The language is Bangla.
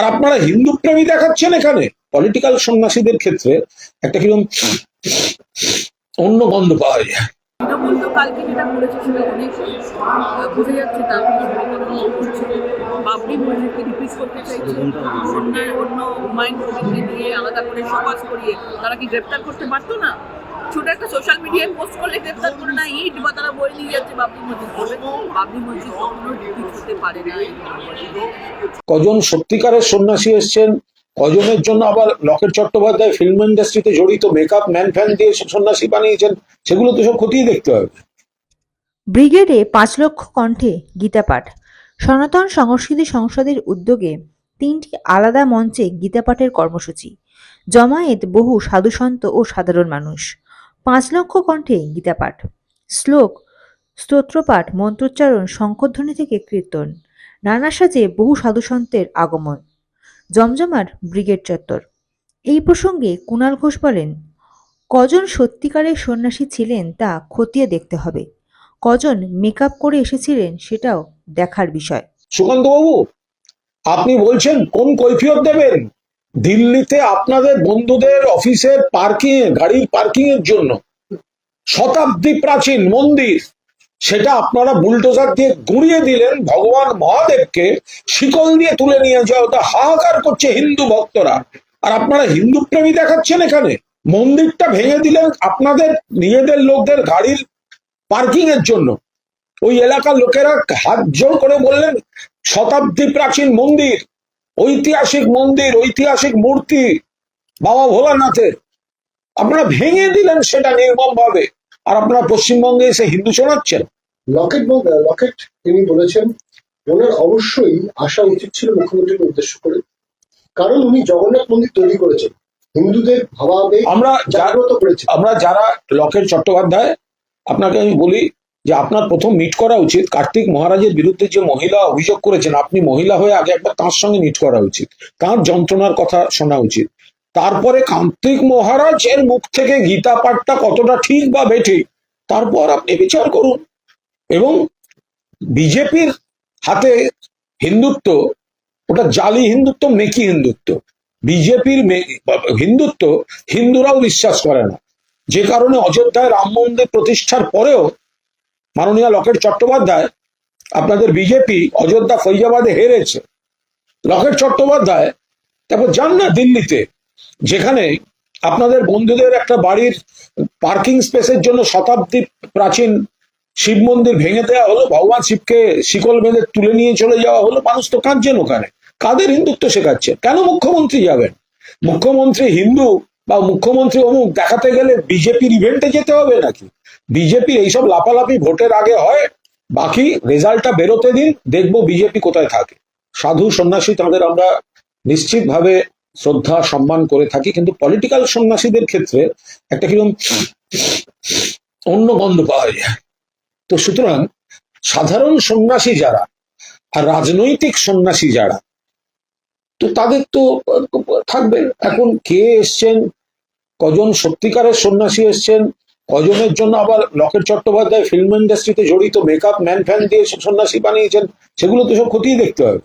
আর আপনারা হিন্দু প্রেমী দেখাচ্ছেন এখানে? পলিটিক্যাল সন্ন্যাসীদের ক্ষেত্রে একটা কীরকম অন্য গন্ধ পাওয়া যায়। কালকে অন্য করিয়ে তারা কি গ্রেপ্তার করতে পারতো না? ছোট একটা সোশ্যাল মিডিয়ায় পোস্ট করলে গ্রেপ্তার করে না ইট বা তারা বই নিয়ে যাচ্ছে বাবরি মসজিদ করবে বাবরি মসজিদ কখনো রিপিট হতে পারে না। কজন সত্যিকারের সন্ন্যাসী এসছেন কজনের জন্য আবার লকেট চট্টোপাধ্যায় ফিল্ম ইন্ডাস্ট্রিতে জড়িত মেকআপ ম্যান ফ্যান দিয়ে সন্ন্যাসী বানিয়েছেন সেগুলো তো সব খতিয়ে দেখতে হবে। ব্রিগেডে পাঁচ লক্ষ কণ্ঠে গীতাপাঠ। সনাতন সংস্কৃতি সংসদের উদ্যোগে তিনটি আলাদা মঞ্চে গীতাপাঠের কর্মসূচি। জমায়েত বহু সাধুসন্ত ও সাধারণ মানুষ। পাঁচ লক্ষ কণ্ঠে গীতাপাঠ শ্লোক, স্তোত্রপাঠ, মন্ত্রোচ্চারণ, শঙ্খধ্বনি থেকে কীর্তন, নানা সাজে বহু সাধুসন্তের আগমন, জমজমাট ব্রিগেড চত্বর। এই প্রসঙ্গে কুণাল ঘোষ বলেন, কজন সত্যিকারের সন্ন্যাসী ছিলেন তা খতিয়ে দেখতে হবে। কজন মেকআপ করে এসেছিলেন সেটাও দেখার বিষয়। সুকান্ত বাবু আপনি বলছেন কোন কৈফিয়ত দেবেন? দিল্লিতে আপনাদের বন্ধুদের অফিসের পার্কিং গাড়ির পার্কিং এর জন্য শতাব্দী প্রাচীন মন্দির, সেটা আপনারা বুলডোজার দিয়ে গুঁড়িয়ে দিলেন ভগবান মহাদেবকে, শিকল দিয়ে তুলে নিয়ে যাওয়া, ওটা হাহাকার করছে হিন্দু ভক্তরা। আর আপনারা হিন্দু প্রেমী দেখাচ্ছেন এখানে। মন্দিরটা ভেঙে দিলেন আপনাদের, নিজেদের লোকদের গাড়ির পার্কিং এর জন্য। ওই এলাকার লোকেরা হাত জোর করে বললেন, শতাব্দী প্রাচীন মন্দির ঐতিহাসিক মন্দির ঐতিহাসিক মূর্তি বাবা ভোলানাথের। আপনারা ভেঙে দিলেন সেটা নির্মম ভাবে আর আপনারা পশ্চিমবঙ্গে এসে হিন্দু শোনাচ্ছেন? লকেট লকেট তিনি বলেছেন ওনার অবশ্যই আসা উচিত ছিল মুখ্যমন্ত্রীকে উদ্দেশ্য করে। কারণ উনি জগন্নাথ মন্দির তৈরি করেছেন। হিন্দুদের ভাবাবেগ আমরা জাগ্রত করেছেন। আমরা যারা লকেট চট্টোপাধ্যায় আপনাকে আমি বলি যে আপনার প্রথম মিট করা উচিত, কার্তিক মহারাজের বিরুদ্ধে যে মহিলা অভিযোগ করেছেন, আপনি মহিলা হয়ে আগে একবার তাঁর সঙ্গে মিট করা উচিত। তাঁর যন্ত্রণার কথা শোনা উচিত। তারপরে কার্তিক মহারাজ এর মুখ থেকে গীতা পাঠটা কতটা ঠিক বা বেঠিক তারপর আপনি বিচার করুন। এবং বিজেপির হাতে হিন্দুত্ব, ওটা জালি হিন্দুত্ব মেকি হিন্দুত্ব। বিজেপির হিন্দুত্ব হিন্দুরাও বিশ্বাস করে না। যে কারণে অযোধ্যায় রাম মন্দির প্রতিষ্ঠার পরেও মাননীয় লকেট চট্টোপাধ্যায় আপনাদের বিজেপি অযোধ্যা ফৈজাবাদে হেরেছে। লকেট চট্টোপাধ্যায়, তারপর যান না দিল্লিতে, যেখানে আপনাদের বন্ধুদের একটা বাড়ির পার্কিং স্পেসের জন্য শতাব্দী প্রাচীন শিব মন্দির ভেঙে দেওয়া হলো, ভগবান শিবকে শিকল বেঁধে তুলে নিয়ে চলে যাওয়া হলো, মানুষ তো কাঁদছেন ওখানে। কাদের হিন্দুত্ব শেখাচ্ছে? কেন মুখ্যমন্ত্রী যাবেন? মুখ্যমন্ত্রী হিন্দু বা মুখ্যমন্ত্রী অমুক দেখাতে গেলে বিজেপির ইভেন্টে যেতে হবে নাকি? বিজেপির এইসব লাপালাপি ভোটের আগে হয়, বাকি রেজাল্টটা বেরোতে দিন, দেখব বিজেপি কোথায় থাকে। সাধু সন্ন্যাসী তাদের আমরা নিশ্চিতভাবে শ্রদ্ধা, সম্মান করে থাকি, কিন্তু পলিটিক্যাল সন্ন্যাসীদের ক্ষেত্রে একটা কীরকম অন্য গন্ধ পাওয়া যায়। তো সুতরাং সাধারণ সন্ন্যাসী যারা আর রাজনৈতিক সন্ন্যাসী যারা, তো তাদের তো থাকবে। এখন কে এসছেন? কজন সত্যিকারের সন্ন্যাসী এসছেন? কজনের জন্য আবার লকেট চট্টোপাধ্যায় ফিল্ম ইন্ডাস্ট্রিতে জড়িত মেকআপ ম্যান ফ্যান দিয়ে সন্ন্যাসী বানিয়েছেন, সেগুলো তো সব খতিয়ে দেখতে হবে।